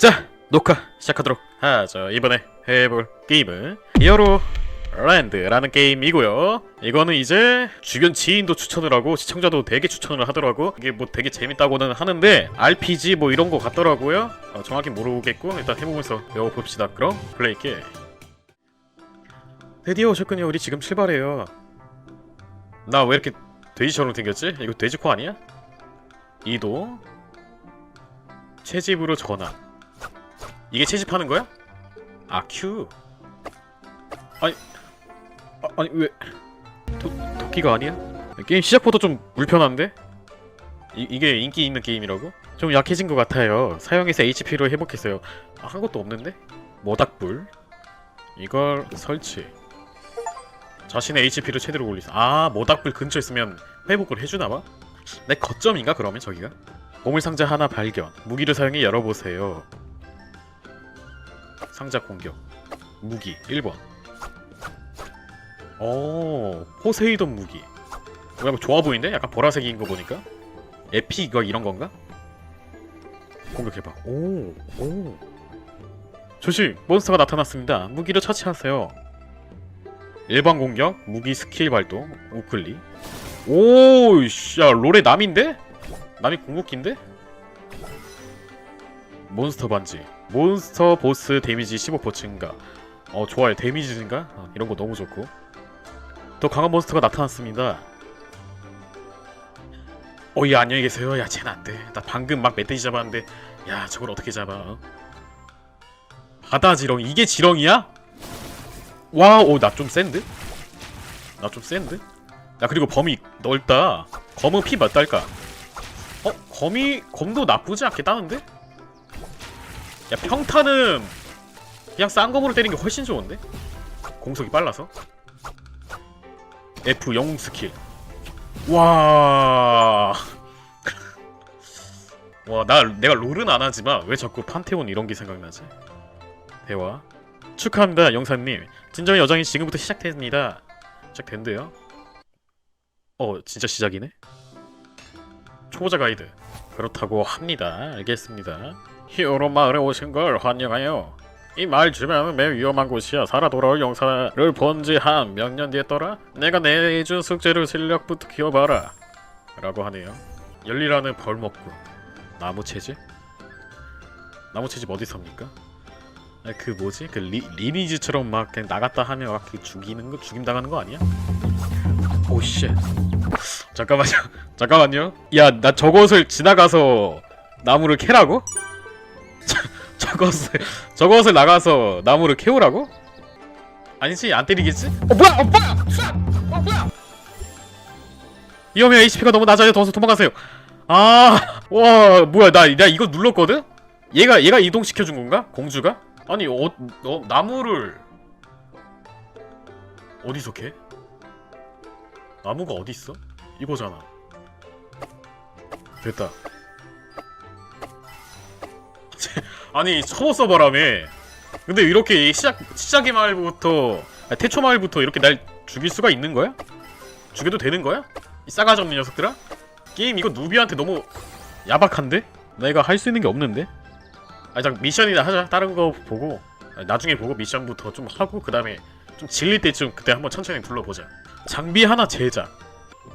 자 녹화 시작하도록 하죠. 이번에 해볼 게임은 히어로 랜드라는 게임이고요. 이거는 이제 주변 지인도 추천을 하고 시청자도 되게 추천을 하더라고. 이게 뭐 되게 재밌다고는 하는데 RPG 뭐 이런 거 같더라고요. 어, 정확히 모르겠고 일단 해보면서 배워봅시다. 그럼 플레이게 드디어 오셨군요 우리 지금 출발해요. 나 왜 이렇게 돼지처럼 생겼지? 이거 돼지코 아니야? 이도? 채집으로 전환 이게 채집하는 거야? 아 큐. 아니 아, 아니 왜 도, 도끼가 아니야? 게임 시작부터 좀 불편한데? 이, 이게 인기 있는 게임이라고? 좀 약해진 것 같아요. 사용해서 HP로 회복했어요. 아, 한 것도 없는데? 모닥불 이걸 설치. 자신의 HP를 최대로 올리세요. 아 모닥불 근처에 있으면 회복을 해주나봐? 내 거점인가 그러면 저기가? 보물상자 하나 발견. 무기를 사용해 열어보세요. 상자 공격. 무기 1번. 오, 포세이돈 무기. 어, 약간 좋아 보이는데? 약간 보라색인 거 보니까. 에픽 거 이런 건가? 공격해봐. 오, 오. 조심, 몬스터가 나타났습니다. 무기를 처치하세요. 일반 공격, 무기 스킬 발동, 우클릭. 오, 씨, 야, 롤의 남인데? 남이 궁극기인데? 몬스터 반지 몬스터 보스 데미지 15% 증가 어 좋아요 데미지 증가 어, 이런 거 너무 좋고 더 강한 몬스터가 나타났습니다 어예 안녕히 계세요 야 쟤는 안돼 나 방금 막 멧돼지 잡았는데 야 저걸 어떻게 잡아 어? 바다 지렁이 이게 지렁이야? 와오 나좀 센데? 나 좀 센데? 야 그리고 범위 넓다 검은 피 몇 달까? 어? 검이 검도 나쁘지 않게 따는데? 야 평타는 그냥 싼 검으로 때리는 게 훨씬 좋은데? 공속이 빨라서 F 영웅 스킬 와... 와, 나 내가 롤은 안 하지만 왜 자꾸 판테온 이런 게 생각나지? 대화 축하합니다, 영사님. 진정의 여정이 지금부터 시작됩니다. 시작된대요. 어, 진짜 시작이네? 초보자 가이드. 그렇다고 합니다. 알겠습니다. 히어로 마을에 오신 걸 환영하여. 이 마을 주변은 매우 위험한 곳이야. 살아 돌아올 용사를 본 지 한 몇 년 뒤였더라? 내가 내준 숙제를 실력부터 키워봐라. 라고 하네요. 열리라는 벌먹고 나무 채집? 나무 채집 어디서입니까? 아, 그 뭐지? 그 리, 리니지처럼 막 그냥 나갔다 하면 막그 죽이는 거 죽임 당하는 거 아니야? 오쉣 잠깐만요 잠깐만요 야 나 저것을 지나가서 나무를 캐라고? 저, 저것을 저것을 나가서 나무를 캐오라고? 아니지 안 때리겠지? 어 뭐야 어 뭐야 어 뭐야 위험해요 HP가 너무 낮아요 더워서 도망가세요 아와 뭐야 나, 나 이거 눌렀거든? 얘가 얘가 이동시켜준 건가? 공주가? 아니 어, 어 나무를 어디서 캐? 나무가 어디 있어? 이거잖아. 됐다. 아니 초보 서버라며. 근데 이렇게 시작 시작의 마을부터 아니, 태초 마을부터 이렇게 날 죽일 수가 있는 거야? 죽여도 되는 거야? 이 싸가지 없는 녀석들아? 게임 이거 누비한테 너무 야박한데? 내가 할 수 있는 게 없는데? 아니 잠 미션이나 하자 다른 거 보고 아니, 나중에 보고 미션부터 좀 하고 그 다음에 좀 질릴 때쯤 그때 한번 천천히 불러보자 장비 하나 제작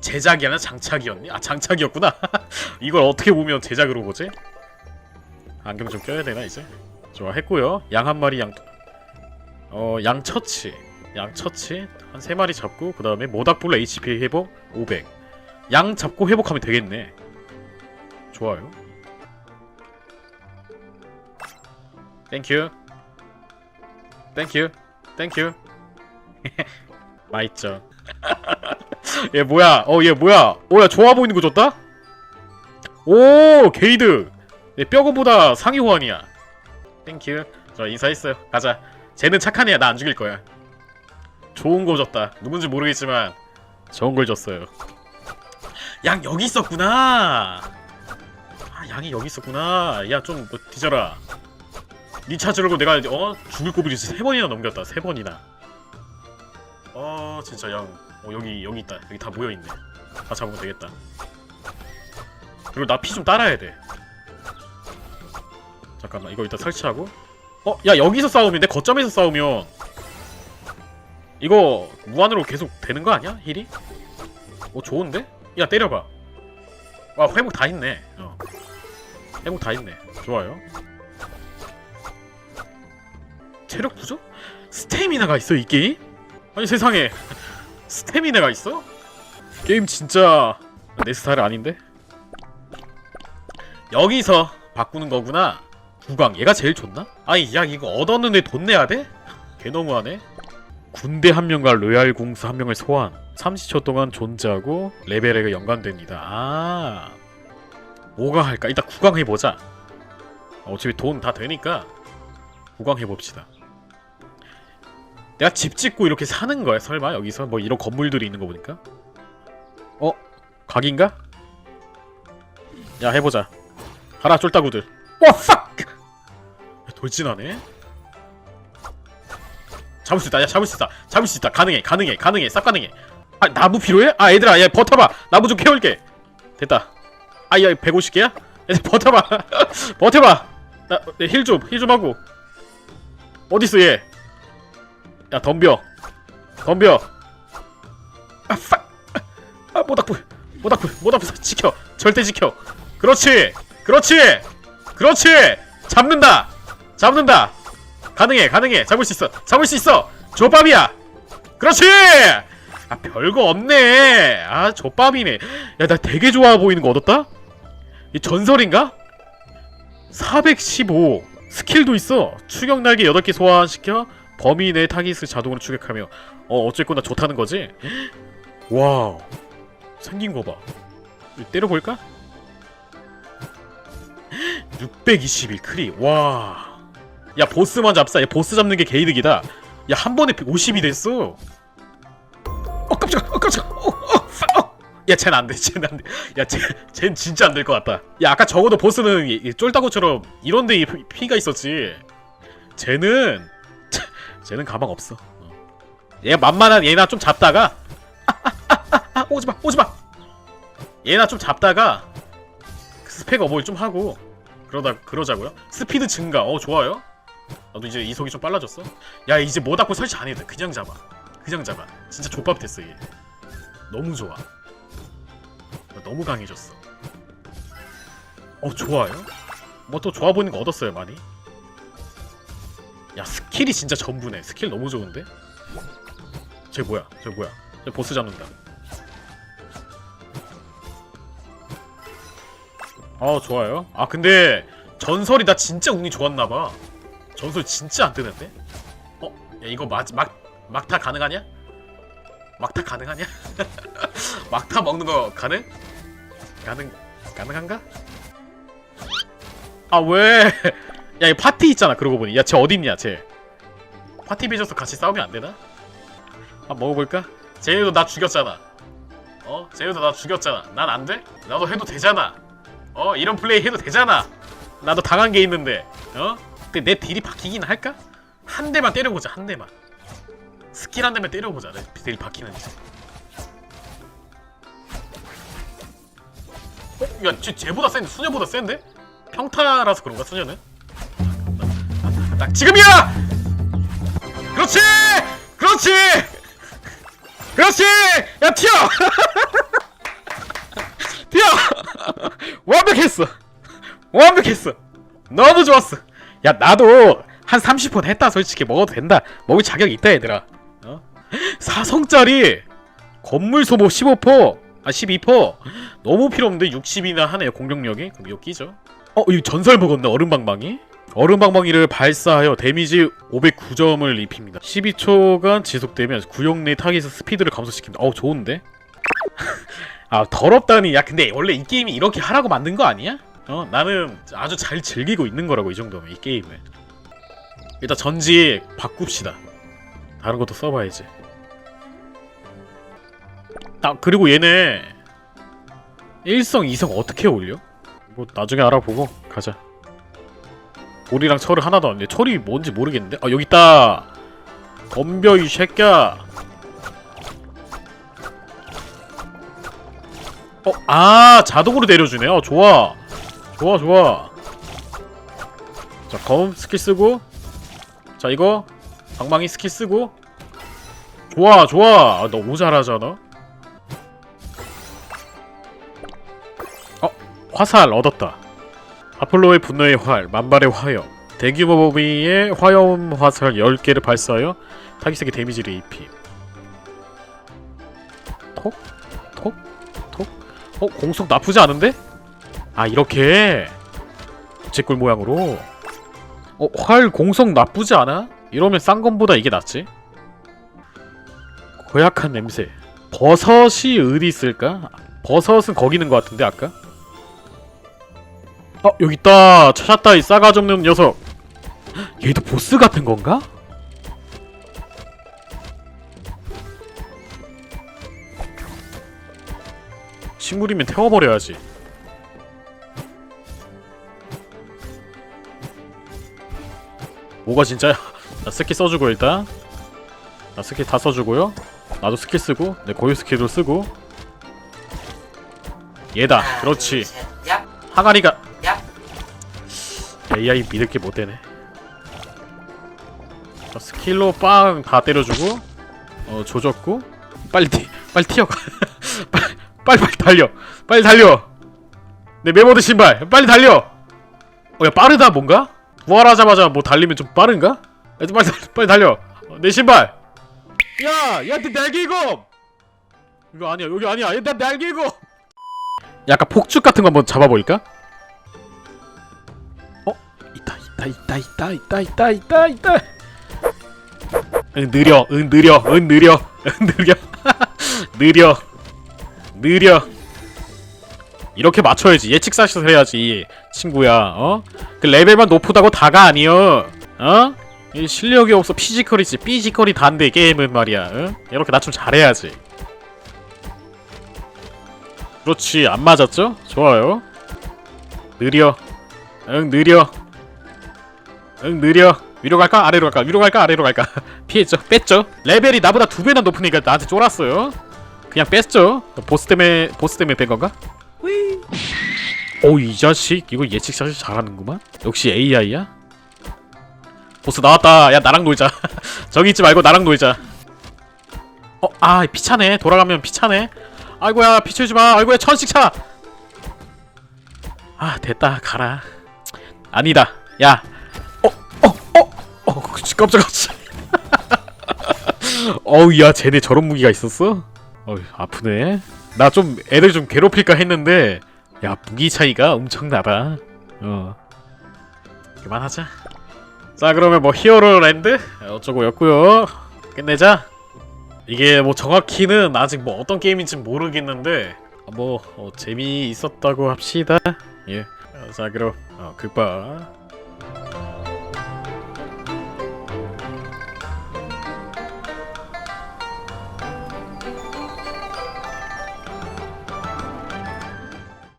제작이 아니라 장착이었니? 아 장착이었구나 이걸 어떻게 보면 제작으로 보지? 안경 좀 껴야 되나 이제? 좋아 했고요. 양 한 마리 양... 어 양처치. 양처치 한 세 마리 잡고 그 다음에 모닥불로 HP 회복 500 양 잡고 회복하면 되겠네. 좋아요. 땡큐 땡큐 땡큐 맛있죠. 얘 뭐야? 어 얘 뭐야? 어야 좋아 보이는 거 줬다? 오 게이드! 얘 뼈고보다 상위 호환이야. 땡큐 저 인사했어요. 가자. 쟤는 착한 애야. 나 안 죽일 거야. 좋은 거 줬다. 누군지 모르겠지만 좋은 걸 줬어요. 양 여기 있었구나. 아 양이 여기 있었구나. 야좀 뭐, 뒤져라. 니 찾으려고 내가 어 죽을 고비를 세 번이나 넘겼다. 세 번이나. 어 진짜 양. 어, 여기 여기 있다. 여기 다 모여 있네. 다 잡으면 되겠다. 그리고 나 피 좀 따라야 돼 잠깐만 이거 일단 설치하고 어? 야 여기서 싸움인데 거점에서 싸우면 이거 무한으로 계속 되는 거 아니야? 힐이? 어 좋은데? 야 때려봐 와 회복 다 있네 어. 회복 다 있네 좋아요 체력 부족? 스태미나가 있어 이 게임? 아니 세상에 스태미나가 있어? 게임 진짜 내 스타일 아닌데? 여기서 바꾸는 거구나 구강 얘가 제일 좋나? 아니 야 이거 얻었는데 돈 내야 돼? 개 너무하네 군대 한 명과 로얄 공수 한 명을 소환 30초 동안 존재하고 레벨에 연관됩니다 아 뭐가 할까? 일단 구강 해보자 어차피 돈 다 되니까 구강 해봅시다 내가 집 짓고 이렇게 사는 거야 설마 여기서 뭐 이런 건물들이 있는 거 보니까 어? 각인가? 야 해보자 가라 쫄따구들 와 팍! 돌진하네? 잡을 수 있다. 야 잡을 수 있다. 잡을 수 있다. 가능해 가능해 가능해. 싹 가능해. 아 나무 필요해? 아 얘들아 야 버텨봐. 나무 좀 캐올게. 됐다. 아야 150개야? 얘들 버텨봐. 버텨봐. 나힐좀힐 좀 하고. 어딨어 얘? 야 덤벼. 덤벼. 아 팍! 아 모닥불. 모닥불 모닥불. 지켜. 절대 지켜. 그렇지. 그렇지 그렇지! 잡는다! 잡는다! 가능해 가능해. 잡을 수 있어. 잡을 수 있어. 조밥이야. 그렇지! 아 별거 없네. 아 조밥이네. 야 나 되게 좋아 보이는 거 얻었다? 이 전설인가? 415 스킬도 있어. 추격 날개 8개 소환시켜 범위 내 타깃을 자동으로 추격하며. 어 어쨌거나 좋다는 거지? 와우. 생긴 거 봐. 때려볼까? 621 크리 와. 야 보스만 잡사. 야 보스 잡는 게 개이득이다. 야 한 번에 50이 됐어. 어 깜짝. 어 깜짝. 어, 어, 파- 어. 야 쟤는 안 돼. 쟤는 안 돼. 야 쟤, 쟤는 진짜 안 될 것 같다. 야 아까 적어도 보스는 이- 이 쫄따구처럼 이런 데 피- 피가 있었지. 쟤는 쟤는 가망 없어. 어. 얘 만만한 얘나 좀 잡다가 아, 아, 아, 아, 아, 오지마 오지마 얘나 좀 잡다가 스펙 어보이 좀 하고 그러다 그러자고요. 스피드 증가. 어 좋아요. 나도 이제 이속이 좀 빨라졌어. 야 이제 뭐 닦고 설치 안 해도 돼. 그냥 잡아. 그냥 잡아. 진짜 족밥 됐어 얘. 너무 좋아. 나 너무 강해졌어. 어 좋아요. 뭐 또 좋아 보이는 거 얻었어요 많이. 야 스킬이 진짜 전부네. 스킬 너무 좋은데. 쟤 뭐야? 쟤 뭐야? 쟤 보스 잡는다. 어 좋아요. 아 근데 전설이 나 진짜 운이 좋았나봐. 전설 진짜 안 뜨는데? 어? 야 이거 막, 막 막타 가능하냐? 막타 가능하냐? 막타 먹는 거 가능? 가능 가능한가? 아 왜? 야 이 파티 있잖아 그러고 보니 야쟤 어딨냐 쟤 파티 빚어서 같이 싸우면 안 되나? 아 먹어볼까? 쟤네도 나 죽였잖아 어? 쟤네도 나 죽였잖아 난 안 돼? 나도 해도 되잖아 어 이런 플레이 해도 되잖아 나도 당한 게 있는데 어? 근데 내 딜이 박히긴 할까? 한 대만 때려보자 한 대만 스킬 한 대만 때려보자 내딜 박히는지 어? 야 쟤, 쟤보다 센데 수녀보다 센데? 평타라서 그런가 수녀는? 딱 지금이야! 그렇지! 그렇지! 그렇지! 야 튀어! 튀어! 완벽했어. 완벽했어. 너무 좋았어. 야 나도 한 30번 했다 솔직히 먹어도 된다. 먹을 자격이 있다 얘들아. 어? 사성짜리 건물 소모 15%, 아 12%. 너무 필요 없는데 60이나 하네요 공격력이. 그럼 이거 끼죠. 어, 이 전설 먹었네 얼음방망이. 얼음방망이를 발사하여 데미지 509점을 입힙니다. 12초간 지속되면 구역 내 타깃의 스피드를 감소시킵니다. 어우 좋은데? 아 더럽다니 야 근데 원래 이 게임이 이렇게 하라고 만든 거 아니야? 어 나는 아주 잘 즐기고 있는 거라고 이 정도면 이 게임을 일단 전지 바꿉시다 다른 것도 써봐야지 아 그리고 얘네 1성 2성 어떻게 올려? 뭐 나중에 알아보고 가자 돌이랑 철을 하나도 안 돼. 철이 뭔지 모르겠는데? 아 여기 있다 덤벼 이 새끼야 어, 아, 자동으로 내려주네. 어, 좋아. 좋아, 좋아. 자 검 스킬 쓰고 자 이거 방망이 스킬 쓰고 좋아 좋아 아, 너무 잘하잖아 어 화살 얻었다 아폴로의 분노의 활 만발의 화염 대규모 범위의 화염 화살 10개를 발사하여 타깃에게 데미지를 입힘 톡? 톡? 톡? 어 공속 나쁘지 않은데? 아 이렇게 부채꼴 모양으로 어, 활 공성 나쁘지 않아? 이러면 싼 건보다 이게 낫지? 고약한 냄새 버섯이 어디 있을까? 버섯은 거기 있는 것 같은데 아까? 어 여기 있다 찾았다 이 싸가지 없는 녀석 얘도 보스 같은 건가? 식물이면 태워버려야지. 뭐가 진짜야? 나 스킬 써주고 일단. 나 스킬 다 써주고요. 나도 스킬 쓰고 내 고유 스킬도 쓰고. 얘다. 그렇지. 항아리가 얍. AI 믿을 게 못 되네. 자, 스킬로 빵 다 때려주고 어 조졌고. 빨리 튀 빨리 튀어가. 빨리 빨리 빨리 달려. 빨리 달려. 내 메모드 신발. 빨리 달려. 어야 빠르다 뭔가? 부활하자마자 뭐 달리면 좀 빠른가? 빨리 달- 빨리 달려. 어, 내 신발. 야야내 날개검! 이거 아니야 여기 아니야 내 날개검! 약간 폭죽 같은 거 한번 잡아볼까? 어? 있다 있다 있다 있다 있다 있다 있다 있다! 응 느려 응 느려 응 느려 응 느려. 느려 느려. 이렇게 맞춰야지. 예측 사실 해야지 친구야 어? 그 레벨만 높다고 다가 아니여 어? 이 실력이 없어. 피지컬이지. 피지컬이 단데 게임은 말이야 응? 이렇게 나 좀 잘해야지. 그렇지. 안 맞았죠? 좋아요. 느려. 응 느려. 응 느려. 위로 갈까? 아래로 갈까? 위로 갈까? 아래로 갈까? 피했죠? 뺐죠? 레벨이 나보다 두 배나 높으니까 나한테 쫄았어요 그냥 뺐죠? 보스 때문에 보스 때문에 뺀 건가? 오이 자식. 이거 예측 사실 잘하는구만. 역시 AI야? 보스 나왔다. 야 나랑 놀자. 저기 있지 말고 나랑 놀자. 어 아 피차네. 돌아가면 피차네. 아이고야 피치지마. 아이고야 천씩 차 아 됐다. 가라. 아니다. 야. 어 어 어 어 깜짝아 어우 야 쟤네 저런 무기가 있었어? 어휴 아프네. 나 좀 애들 좀 괴롭힐까 했는데 야 무기 차이가 엄청나다. 어. 그만하자. 자 그러면 뭐 히어로 랜드? 어쩌고였고요. 끝내자. 이게 뭐 정확히는 아직 뭐 어떤 게임인지 모르겠는데 뭐 어, 재미있었다고 합시다. 예. 어, 자 그럼 어, 극바